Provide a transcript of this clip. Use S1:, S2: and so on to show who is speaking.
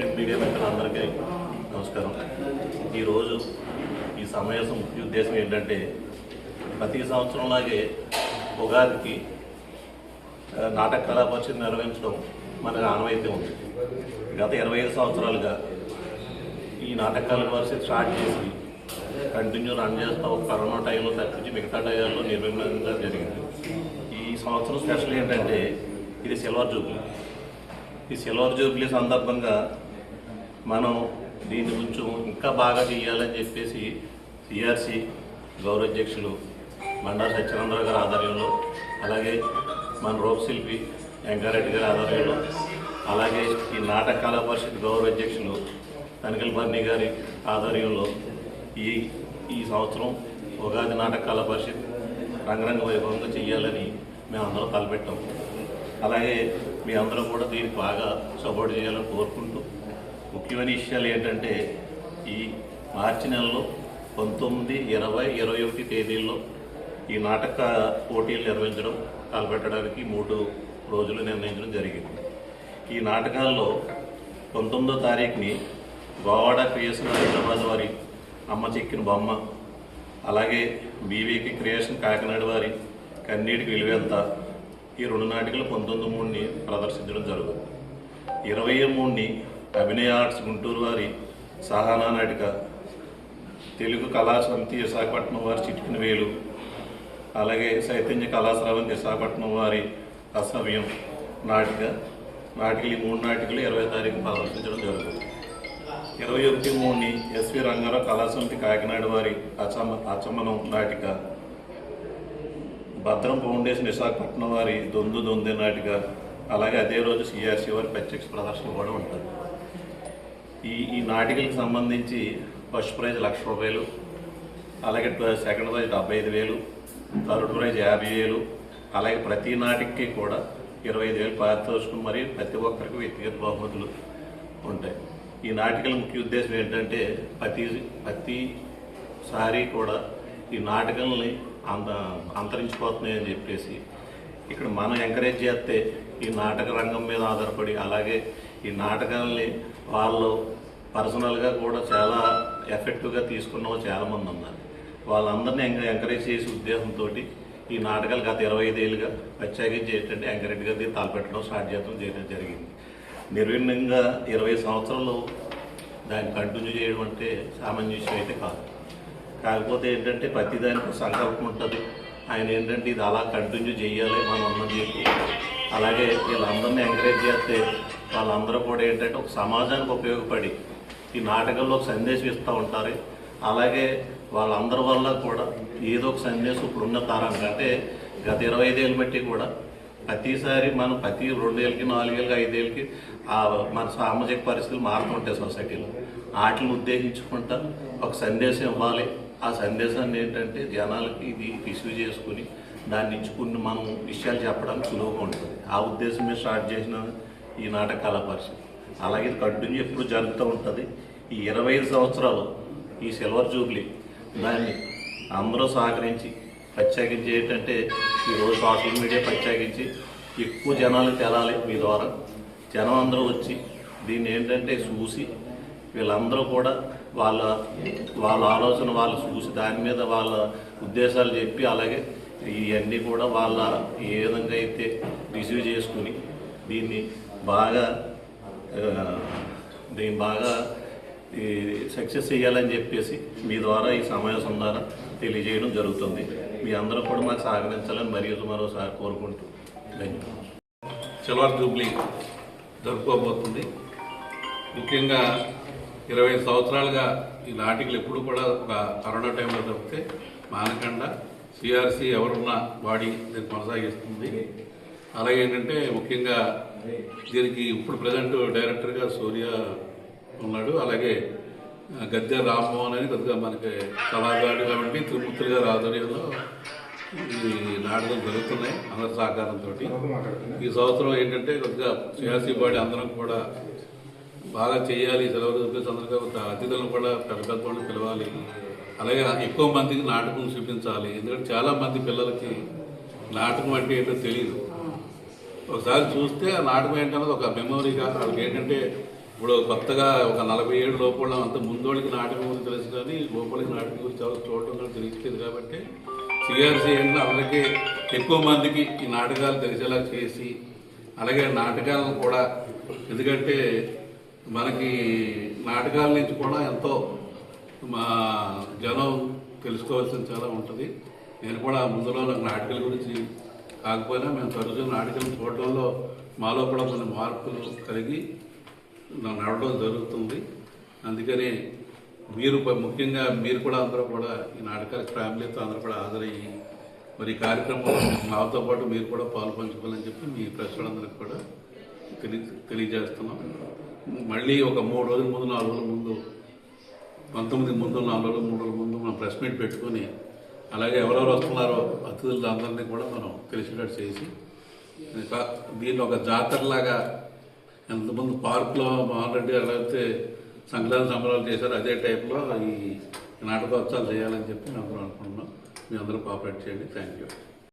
S1: Print media మిత్రులందరికీ నమస్కారం. ఈరోజు ఈ సమావేశం ముఖ్య ఉద్దేశం ఏంటంటే ప్రతి సంవత్సరంలాగే ఉగాదికి నాటక కళా పరిషత్ నిర్వహించడం మనకు ఆనవాయితీ ఉంది. గత ఇరవై ఐదు సంవత్సరాలుగా ఈ నాటక కళా పరిషత్ స్టార్ట్ చేసి కంటిన్యూ రన్ చేస్తూ కరోనా టైంలో తప్పించి మిగతా టైంలో నిర్వహించడం జరిగింది. ఈ సంవత్సరం స్పెషల్ ఏంటంటే ఇది సిల్వర్ జూబ్లీ. ఈ సిల్వర్ జూబ్లీ సందర్భంగా మనం దీన్ని కొంచెం ఇంకా బాగా చేయాలని చెప్పేసి సిఆర్సి గౌరవ అధ్యక్షులు మండా సత్యనందరావు గారి ఆధ్వర్యంలో అలాగే మన రూపశిల్పి వెంకారెడ్డి గారి ఆధ్వర్యంలో అలాగే ఈ నాటక కళా పరిషత్ గౌరవ అధ్యక్షులు తనికల్ బర్ని గారి ఆధ్వర్యంలో ఈ ఈ సంవత్సరం ఉగాది నాటక కళా పరిషత్ రంగరంగ వైభవంగా చేయాలని మేము అందరూ తలపెట్టాం. అలాగే మీ అందరూ కూడా దీనికి బాగా సపోర్ట్ చేయాలని కోరుకుంటూ ముఖ్యమైన విషయాలు ఏంటంటే ఈ మార్చి నెలలో పంతొమ్మిది ఇరవై ఇరవై ఒకటి తేదీల్లో ఈ నాటక పోటీలు నిర్వహించడం తలపెట్టడానికి మూడు రోజులు నిర్ణయించడం జరిగింది. ఈ నాటకాల్లో పంతొమ్మిదో తారీఖుని గోవాడ క్రియేషన్ హైదరాబాద్ వారి అమ్మ చెక్కిన బొమ్మ అలాగే బీవీకి క్రియేషన్ కాకినాడ వారి కన్నీటికి విలువెంత ఈ రెండు నాటికలు పంతొమ్మిది మూడుని ప్రదర్శించడం జరుగుతుంది. ఇరవై మూడుని అభినయ ఆర్ట్స్ గుంటూరు వారి సహానా నాటిక తెలుగు కళా సమితి విశాఖపట్నం వారి చిటికిన వేలు అలాగే చైతన్య కళాశ్రవం విశాఖపట్నం వారి అసమయం నాటిక నాటికలు ఈ మూడు నాటికలు ఇరవై తారీఖు ప్రదర్శించడం జరుగుతుంది. ఇరవై ఒకటి మూడుని ఎస్వి రంగారావు కళాసమితి కాకినాడ వారి అచమ అచమనం నాటిక భద్రం ఫౌండేషన్ విశాఖపట్నం వారి దొందు దొందే నాటిక అలాగే అదే రోజు సిఆర్సీ వారి ప్రత్యక్ష ప్రదర్శన కూడా ఉంటుంది. ఈ ఈ నాటికలకు సంబంధించి ఫస్ట్ ప్రైజ్ లక్ష రూపాయలు అలాగే సెకండ్ ప్రైజ్ డెబ్బై ఐదు వేలు థర్డ్ ప్రైజ్ యాభై వేలు అలాగే ప్రతి నాటికి కూడా ఇరవై ఐదు వేలు పారితోషికం మరియు ప్రతి ఒక్కరికి వ్యక్తిగత బహుమతులు ఉంటాయి. ఈ నాటికల ముఖ్య ఉద్దేశం ఏంటంటే ప్రతి ప్రతిసారి కూడా ఈ నాటకాలని అంత అంతరించిపోతున్నాయని చెప్పేసి ఇక్కడ మనం ఎంకరేజ్ చేస్తే ఈ నాటక రంగం మీద ఆధారపడి అలాగే ఈ నాటకాలని వాళ్ళు పర్సనల్గా కూడా చాలా ఎఫెక్టివ్గా తీసుకున్న వాళ్ళు చాలామంది ఉన్నారు. వాళ్ళందరినీ ఎంక ఎంకరేజ్ చేసే ఉద్దేశంతో ఈ నాటకాలు గత ఇరవై ఐదేళ్ళుగా ప్రత్యేకించి ఏంటంటే ఎంకరేజ్ గారి తలపెట్టడం స్టార్ట్ చేయడం చేయడం జరిగింది. నిర్విఘ్నంగా ఇరవై సంవత్సరాలు దాన్ని కంటిన్యూ చేయడం అంటే సామాన్య విషయం అయితే కాదు. కాకపోతే ఏంటంటే ప్రతిదానికి సంకల్పం ఉంటుంది. ఆయన ఏంటంటే ఇది అలా కంటిన్యూ చేయాలి మనం అన్నది చెప్పి అలాగే వీళ్ళందరినీ ఎంకరేజ్ చేస్తే వాళ్ళందరూ కూడా ఏంటంటే ఒక సమాజానికి ఉపయోగపడి ఈ నాటకంలో ఒక సందేశం ఇస్తూ ఉంటారు. అలాగే వాళ్ళందరి వల్ల కూడా ఏదో ఒక సందేశం ఇప్పుడున్న తరానికి అంటే గత ఇరవై ఐదేళ్ళు బట్టి కూడా ప్రతిసారి మనం ప్రతి రెండేళ్ళకి నాలుగేళ్ళకి ఐదేళ్ళకి మన సామాజిక పరిస్థితులు మారుతుంటాయి సొసైటీలో. వాటిని ఉద్దేశించుకుంటా ఒక సందేశం ఇవ్వాలి. ఆ సందేశాన్ని ఏంటంటే జనాలకి ఇది రిసీవ్ చేసుకుని దాన్ని ఇచ్చుకుని మనం విషయాలు చెప్పడానికి సులువుగా ఉంటుంది. ఆ ఉద్దేశమే స్టార్ట్ చేసిన ఈ నాటకాల కళా పరిషత్ అలాగే కంటిన్యూ ఎప్పుడు జరుగుతూ ఉంటుంది. ఈ ఇరవై ఐదు సంవత్సరాలు ఈ సిల్వర్ జూబ్లీ దాన్ని అందరూ సహకరించి ప్రత్యేకించి ఏంటంటే ఈరోజు సోషల్ మీడియా ప్రత్యేకించి ఎక్కువ జనాలు తెలాలి మీ ద్వారా. జనం అందరూ వచ్చి దీన్ని ఏంటంటే చూసి వీళ్ళందరూ కూడా వాళ్ళ వాళ్ళ ఆలోచన వాళ్ళు చూసి దాని మీద వాళ్ళ ఉద్దేశాలు చెప్పి అలాగే ఇవన్నీ కూడా వాళ్ళ ఏ విధంగా అయితే రిసీవ్ చేసుకుని దీన్ని బాగా దీన్ని బాగా ఈ సక్సెస్ చేయాలని చెప్పేసి మీ ద్వారా ఈ సమావేశం ద్వారా తెలియజేయడం జరుగుతుంది. మీ అందరూ కూడా మాకు సహకరించాలని మరియు మరోసారి కోరుకుంటూ ధన్యవాదాలు.
S2: సిల్వర్ జూబ్లీ జరుపుకోబోతుంది. ముఖ్యంగా ఇరవై సంవత్సరాలుగా ఈ నాటికలు ఎప్పుడు కూడా ఒక కరోనా టైంలో జరిపితే మానకండ సిఆర్సి ఎవరున్నా బాడీ దీన్ని కొనసాగిస్తుంది. అలాగే ఏంటంటే ముఖ్యంగా దీనికి ఇప్పుడు ప్రజెంట్ డైరెక్టర్గా సూర్య ఉన్నాడు. అలాగే గద్దె రామ్మోహన్ అని కొద్దిగా మనకి కళాకారుడు కాబట్టి తిరుమూర్తులు గారి ఆధ్వర్యంలో ఈ నాటకం జరుగుతున్నాయి అందరి సహకారంతో ఈ సంవత్సరం ఏంటంటే కొద్దిగా సిఆర్సీ బాడీ అందరం కూడా బాగా చేయాలి సెలవు అందరికీ ఒక అతిథులను కూడా పెద్ద పిలవాలి. అలాగే ఎక్కువ మందికి నాటకం చూపించాలి. ఎందుకంటే చాలా మంది పిల్లలకి నాటకం అంటే ఏంటో తెలియదు ఒకసారి చూస్తే ఆ నాటకం ఏంటన్నది ఒక మెమొరీగా వాళ్ళకి ఏంటంటే ఇప్పుడు కొత్తగా ఒక నలభై ఏడు లోపల అంత ముందోళ్ళకి నాటకం గురించి తెలుసు కానీ లోపలికి నాటకం గురించి ఎవరు చూడటం కూడా తెలియట్లేదు కాబట్టి సిఆర్సీ ఏంటంటే అందరికీ ఎక్కువ మందికి ఈ నాటకాలు తెలిసేలా చేసి అలాగే నాటకాలను కూడా ఎందుకంటే మనకి నాటకాల నుంచి కూడా ఎంతో మా జనం తెలుసుకోవాల్సిన చాలా ఉంటుంది. నేను కూడా ముందులో నాకు నాటకాల గురించి కాకపోయినా మేము తరచూ నాటకాలు చూడడంలో మాలో కూడా కొన్ని మార్పులు కలిగి నడవడం జరుగుతుంది. అందుకని మీరు ముఖ్యంగా మీరు కూడా అందరూ కూడా ఈ నాటకాల ఫ్యామిలీతో అందరూ కూడా హాజరయ్యి మరి ఈ కార్యక్రమంలో మాతో పాటు మీరు కూడా పాలు పంచుకోవాలని చెప్పి మీ ప్రజలందరికీ కూడా తెలియ తెలియజేస్తున్నాం. మళ్ళీ ఒక మూడు రోజుల ముందు నాలుగు రోజుల ముందు పంతొమ్మిది ముందు నాలుగు రోజుల మూడు రోజుల ముందు మనం ప్రెస్ మీట్ పెట్టుకొని అలాగే ఎవరెవరు వస్తున్నారో అతిథులు అందరినీ కూడా మనం తెలిసినట్టు చేసి ఇంకా దీన్ని ఒక జాతరలాగా ఎంతమంది పార్కులో ఆల్రెడీ రెడ్డి ఎలా అయితే సంక్రాంతి సంబరాలు చేశారు అదే టైప్లో ఈ నాటకోత్సవాలు చేయాలని చెప్పి మేము అందరం అనుకుంటున్నాం మీ అందరూ కోఆపరేట్ చేయండి. Thank you.